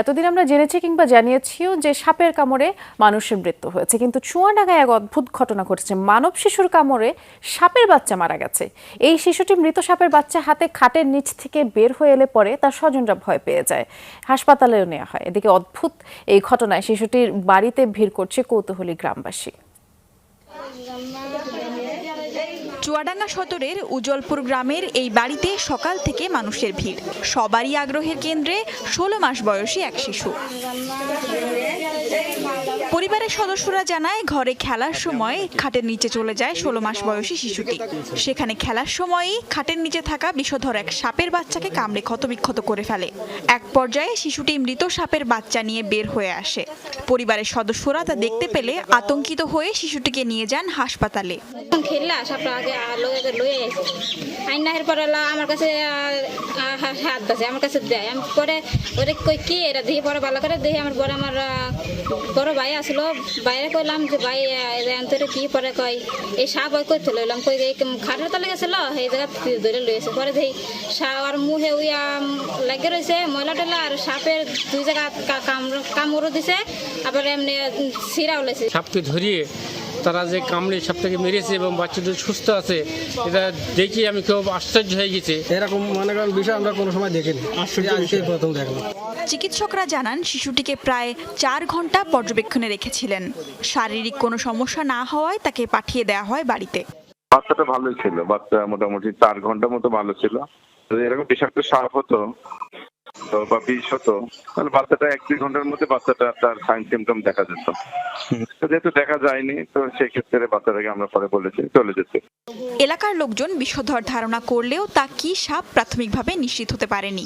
এতদিন আমরা জেনেছি কিংবা জানিয়েছিও যে সাপের কামড়ে মানুষের মৃত্যু হয়েছে। কিন্তু চুয়াডাঙ্গায় এক অদ্ভুত ঘটনা ঘটেছে। মানব শিশুর কামড়ে সাপের বাচ্চা মারা গেছে। এই শিশুটি মৃত সাপের বাচ্চা হাতে খাটের নিচ থেকে বের হয়ে এলে পরে তার স্বজনরা ভয় পেয়ে যায়। হাসপাতালেও নেওয়া হয়। এদিকে অদ্ভুত এই ঘটনায় শিশুটির বাড়িতে ভিড় করছে কৌতূহলী গ্রামবাসী। চুয়াডাঙ্গা সদরের উজ্জ্বলপুর গ্রামের এই বাড়িতে সকাল থেকে মানুষের ভিড়। সবারই আগ্রহের কেন্দ্রে ষোলো মাস বয়সী এক শিশু। পরিবারের সদস্যরা জানায়, ঘরে খেলার সময় খাটের নিচে চলে যায় ষোলো মাস বয়সী শিশুটি। সেখানে খেলার সময়ই খাটের নিচে থাকা বিষধর এক সাপের বাচ্চাকে কামড়ে ক্ষতবিক্ষত করে ফেলে। এক পর্যায়ে শিশুটি মৃত সাপের বাচ্চা নিয়ে বের হয়ে আসে। পরিবারের সদস্যরা তা দেখতে পেলে আতঙ্কিত হয়ে শিশুটিকে নিয়ে যান হাসপাতালে। খেললা আমার কাছে আমার কাছে দেয়। পরে কই, কি এটা দেখি পরে ভালো করে, দেখি আমার পরে আমার বড় ভাই আসলো। বাইরে কইলাম যে, ভাই অন্তরে কি পরে কয়? এই সাপ ওই কই তুলে লইলাম, কই খাটের তলে গেছিল? সেই জায়গা ধরে লইছে পরে দেখি সাপ আর মুহে উইয়া লাগে রয়েছে ময়লা টলা আর সাপের দুই জায়গা কামড়, কামড়ও দিছে, আবার এমনি সিরাও লেছে সাপকে ধরিয়ে তারা যে কামড়ে সাপটাকে মেরেছে এবং বাচ্চাদের সুস্থ আছে এটা দেখি আমি খুব আশ্চর্য হয়ে গেছি। এরকম মনে করেন বিষয় আমরা কোনো সময় দেখিনি। আজকে প্রথম দেখলাম। চিকিৎসকরা জানান শিশুটিকে প্রায় চার ঘণ্টা পর্যবেক্ষণে রেখেছিলেন। শারীরিক কোনো সমস্যা না হওয়ায় তাকে পাঠিয়ে দেওয়া হয় বাড়িতে। বাচ্চাটা ভালোই ছিল বাচ্চা মোটামুটি চার ঘণ্টার মতো ভালো ছিল। এরকম বিষাক্ত সাপ হতো। বা বিষ হতো তাহলে বাচ্চাটা এক দুই ঘণ্টার মধ্যে বাচ্চাটা তার সাইন সিমটম দেখা যেত। যেহেতু দেখা যায়নি তো সেই ক্ষেত্রে বাচ্চাটাকে আমরা পরে বলেছি চলে যেত। এলাকার লোকজন বিষধর ধারণা করলেও তা কি সাপ প্রাথমিকভাবে নিশ্চিত হতে পারেনি।